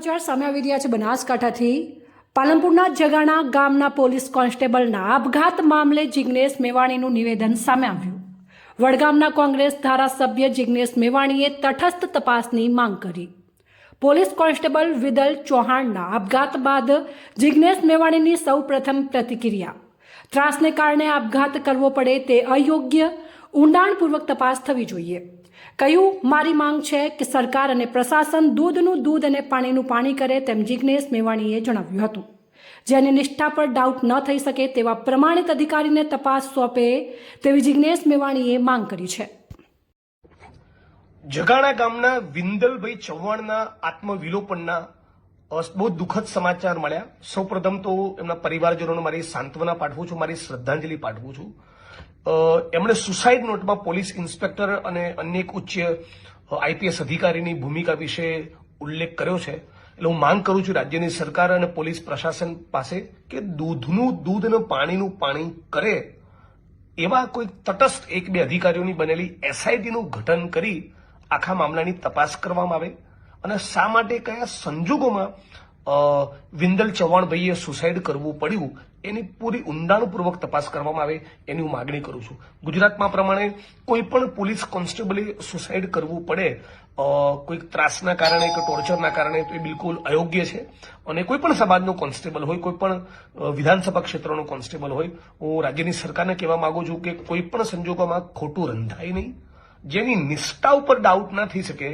સમાચાર સામે આવી રહ્યા છે બનાસકાંઠાથી. પાલનપુરના જગાણા ગામના પોલીસ કોન્સ્ટેબલના આપઘાત મામલે જિગ્નેશ મેવાણીનું નિવેદન સામે આવ્યું. વડગામના કોંગ્રેસ ધારાસભ્ય જિગ્નેશ મેવાણીએ તટસ્થ તપાસની માંગ કરી. પોલીસ કોન્સ્ટેબલ વિદલ ચૌહાણના આપઘાત બાદ જિગ્નેશ મેવાણીની સૌ પ્રથમ પ્રતિક્રિયા. ત્રાસને કારણે આપઘાત કરવો પડે તે અયોગ્ય ઊંડાણપૂર્વક તપાસ થવી જોઈએ. કહ્યું મારી માંગ છે કે સરકાર અને પ્રશાસન દૂધનું દૂધ અને પાણીનું પાણી કરે તેમ જિગ્નેશ મેવાણીએ જણાવ્યું હતું. જેની નિષ્ઠા પર ડાઉટ ન થઈ શકે તેવા પ્રમાણિત અધિકારીને તપાસ સોંપે તેવી જિગ્નેશ મેવાણીએ માંગ કરી છે. જગાણા ગામના વિંદલભાઈ ચૌહાણના આત્મવિલોપનના બહુ દુઃખદ સમાચાર મળ્યા. સૌપ્રથમ તો એમના પરિવારજનોને મારી સાંત્વના પાઠવું છું, મારી શ્રદ્ધાંજલિ પાઠવું છું. એમણે સુસાઇડ નોટમાં પોલીસ ઇન્સ્પેક્ટર અને અન્ય એક ઉચ્ચ આઈપીએસ અધિકારીની ભૂમિકા વિશે ઉલ્લેખ કર્યો છે. એટલે હું માંગ કરું છું રાજ્યની સરકાર અને પોલીસ પ્રશાસન પાસે કે દૂધનું દૂધ અને પાણીનું પાણી કરે એવા કોઈ તટસ્થ એક બે અધિકારીઓની બનેલી એસઆઈટીનું ગઠન કરી આખા મામલાની તપાસ કરવામાં આવે. અને શા માટે કયા સંજોગોમાં વિંદલ ચૌહાણભાઈએ સુસાઇડ કરવું પડ્યું, એની પૂરી ઊંડાણપૂર્વક તપાસ કરવામાં આવે એની હું માગણી કરું છું. ગુજરાતમાં પ્રમાણે કોઈ પણ પોલીસ કોન્સ્ટેબલે સુસાઇડ કરવું પડે કોઈક ત્રાસના કારણે કે ટોર્ચરના કારણે તો એ બિલકુલ અયોગ્ય છે. અને કોઈ પણ સમાજનો કોન્સ્ટેબલ હોય, કોઈ પણ વિધાનસભા ક્ષેત્રનો કોન્સ્ટેબલ હોય, હું રાજ્યની સરકારને કહેવા માંગુ છું કે કોઈ પણ સંજોગોમાં ખોટું રંધાય નહીં. જેની નિષ્ઠા ઉપર ડાઉટ ના થઈ શકે,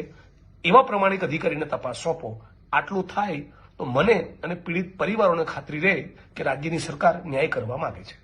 એવા પ્રમાણિક અધિકારીને તપાસ સોંપો. આટલું થાય તો મને અને પીડિત પરિવારોને ખાતરી રહે કે રાજ્યની સરકાર ન્યાય કરવા માગે છે.